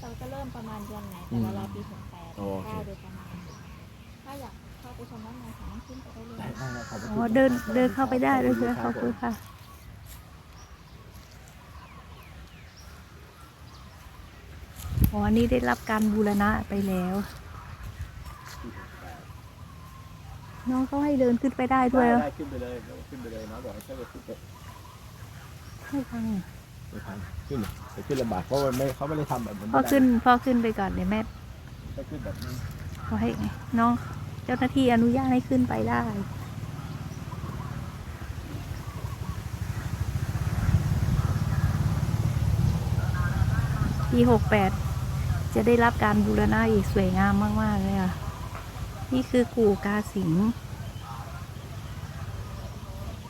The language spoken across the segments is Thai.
เราจะเริ่มประมาณเดือนไหนแต่ละราวปีหกแปดโอเค เก้าโดยประมาณ ถ้าอยากเข้าไปชมด้านในสามารถขึ้นไปได้เลยได้ได้ครับขอบพระอ๋คุอณเดินเดินเข้าไปได้ด้วยใช่ไหมขอบคุณค่ะ อ๋ออันนี้ได้รับการบูรณะไปแล้ว น้องเขาให้เดินขึ้นไปได้ด้วยได้เหรอได้ขึ้นไปเลยขึ้นไปเลยน้องบอกให้เจ้าไปขึ้นไป ให้ทาง ไปทางขึ้นไปขึ้นลำบากเพราะมันไม่เขาไม่ได้ทำแบบนั้นพ่อขึ้นพ่อขึ้นไปก่อนเดี๋ยวแม่ถ้าขึ้นแบบนี้เขาให้น้องเจ้าหน้าที่อนุญาตให้ขึ้นไปได้ปีหกแปดจะได้รับการบูรณะอีกสวยงามมาก ๆ เลยอะ นี่คือกู่กาสิง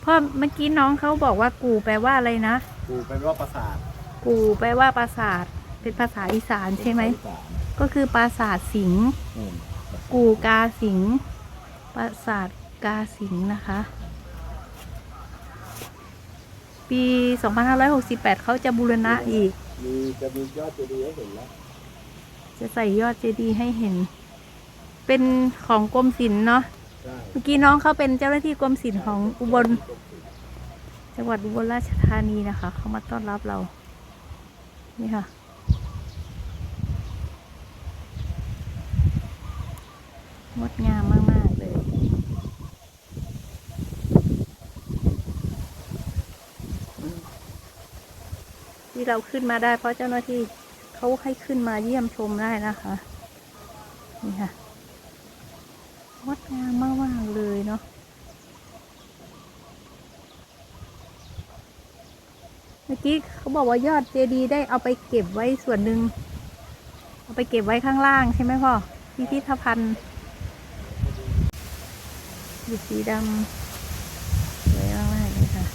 พ่อเมื่อกี้น้องเขาบอกว่ากู่แปลว่าอะไรนะ กูเป็นว่าปราสาทกู่แปลว่าปราสาทเป็นภาษาอีสานใช่ไหม ปราสาทก็คือปราสาทสิงห์อืมกูกาสิงห์ปราสาทกาสิงห์นะคะ ปี 2568 เขาจะบูรณะอีก มีจะมียอดเจดีย์ให้เห็นแล้วจะใส่ยอดเจดีย์ให้เห็น เป็นของกรมศิลป์เนาะ ใช่เมื่อกี้น้องเขาเป็นเจ้าหน้าที่กรมศิลป์ของอุบล จังหวัดอุบลราชธานีนะคะ เขามาต้อนรับเรา นี่ค่ะ งดงามมาก ๆ เลย ที่เราขึ้นมาได้เพราะเจ้าหน้าที่เขาให้ขึ้นมาเยี่ยมชมได้นะคะ นี่ค่ะ งดงามมาก ๆ เลยเนาะ มื่อกี้เขาบอกว่ายอดเจดีย์ได้เอาไปเก็บไว้ส่วนหนึ่งเอาไปเก็บไว้ข้างล่างใช่ไหมพ่อพิพิธภัณฑ์อยู่สีดำสวยมากๆเลยค่ะ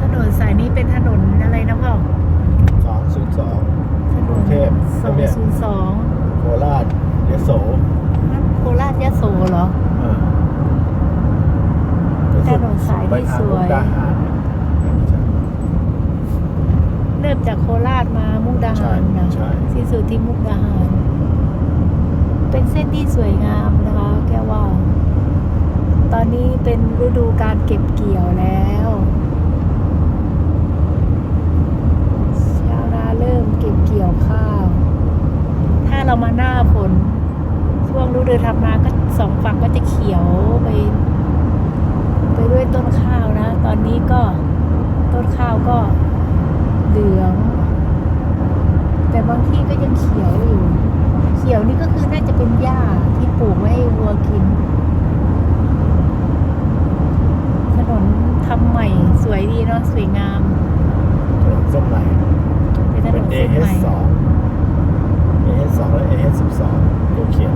ถนนสายนี้เป็นถนนอะไรนะพ่อ สองศูนย์สอง ถน กรุ น งเทพ สองเนี่ยศูนย์สองโคราชยโสโคราชยะโสเหรอเออถนนสายที่สวยไปทางมุกดาหารใช่เริ่มจากโคราชมามุกดาหารนะใช่สิ้นสุดที่มุกดาหาร เป็นเส้นที่สวยงามนะคะ แกว่า ตอนนี้เป็นฤดูการเก็บเกี่ยวแล้วชาวนาเริ่มเก็บเกี่ยวข้าวถ้าเรามาหน้าฝนช่วงฤดูรรมาก็สองฝั่งก็จะเขียวไป ไปด้วยต้นข้าวนะ ตอนนี้ก็ต้นข้าวก็เหลือง แต่บางที่ก็ยังเขียวอยู่ เขียวนี่ก็คือน่าจะเป็นหญ้าที่ปลูกไว้ให้วัวกิน ถนนทำใหม่สวยดีเนาะสวยงามถนนส้มัยเป็นถนนสมัย 200 AS 12ตัวเขียน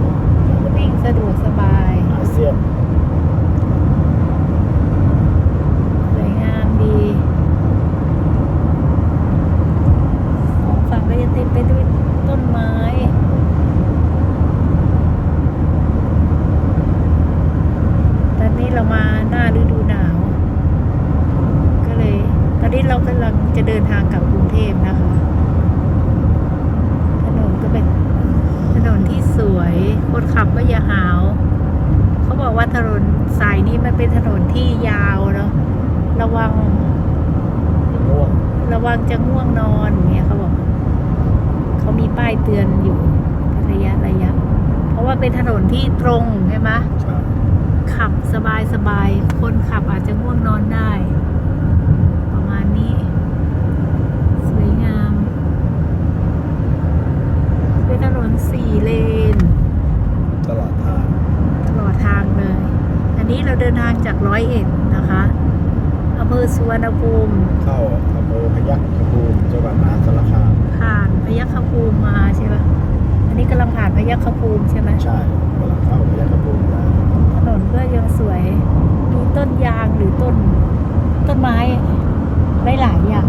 วิ่งสะดวกสบายอาเซียนสวยงามดีของฝั่งก็จะเต็มไปด้วยต้นไม้ตอนนี้เรามาหน้าฤดูหนาว ก็เลย ตอนนี้เรากำลังจะเดินทางกลับกรุงเทพนะคะ ที่สวย คนขับก็อย่าหาว เขาบอกว่าถนนสายนี้มันเป็นถนนที่ยาวเนาะระวังม่วงระวังจะง่วงนอนอย่างเงี้ยเขาบอก เขามีป้ายเตือนอยู่เป็นระยะระยะ เพราะว่าเป็นถนนที่ตรงใช่ไหมใช่ขับสบายสบายๆคนขับอาจจะง่วงนอนได้ จากร้อยเอ็ดนะคะอำเภอสุวรรณภูมิเข้าอำเภอพยัคฆภูมิจังหวัดมหาสารคามผ่านพยัคฆภูมิมาใช่ปะอันนี้กำลังผ่านพยัคฆภูมิใช่ไหมใช่กำลังเข้าพยัคฆภูมิมาถนนก็ยังสวยมีต้นยางหรือต้น ต้นไม้ได้หลายอย่าง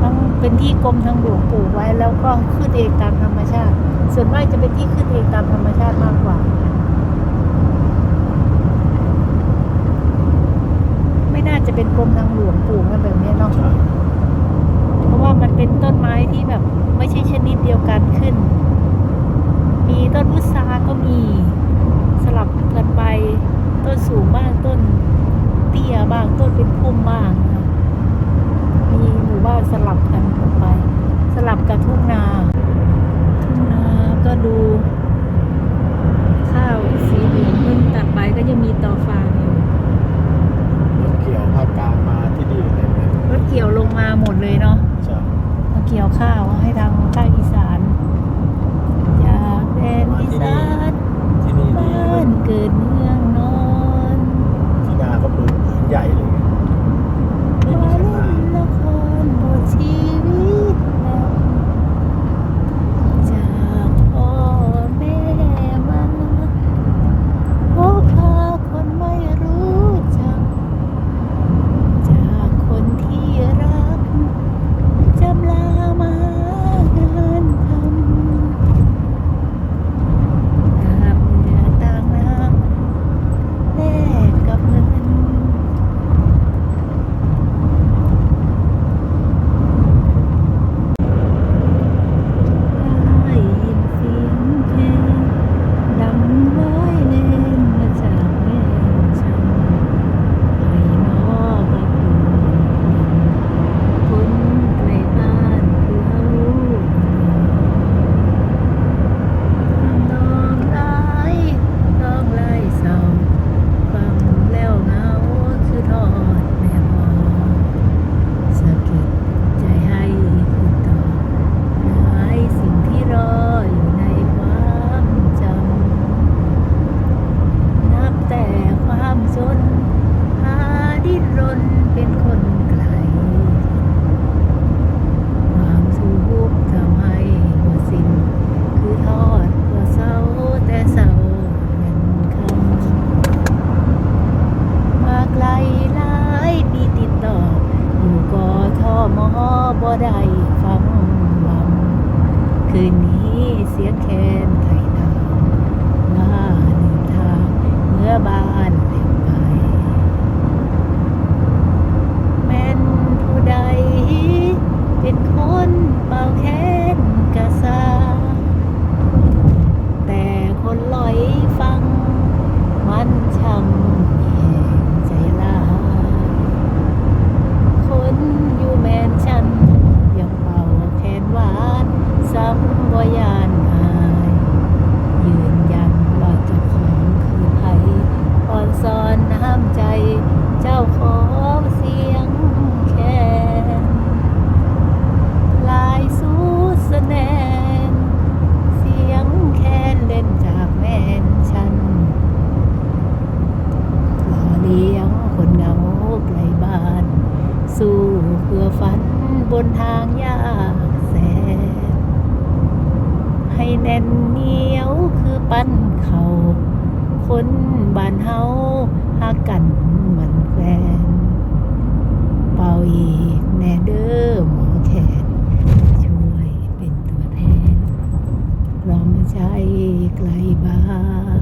ทั้งเป็นที่กรมทางหลวงปลูกไว้แล้วก็ขึ้นเองตามธรรมชาติ ส่วนมากจะเป็นที่ขึ้นเองตามธรรมชาติมากกว่า น่าจะเป็นกรมทางหลวงปลูกมาแบบนี้เนาะเพราะว่ามันเป็นต้นไม้ที่แบบ ไม่ใช่ชนิดเดียวกันขึ้น มีต้นพุทราก็มีสลับกันไปต้นสูงบ้างต้นเตี้ยบ้างต้นเป็นพุ่มบ้างมีหมู่บ้านสลับกันไป สลับกับทุ่งนาทุ่งนาก็ดู เกี่ยวข้าวให้ท see a kid. ปั้นเขาคนบ้านเฮาหากกันมันแฟน เป่าอีกแน่เด้อหมอแขนช่วยเป็นตัวแทนรอมใจไกลบ้าน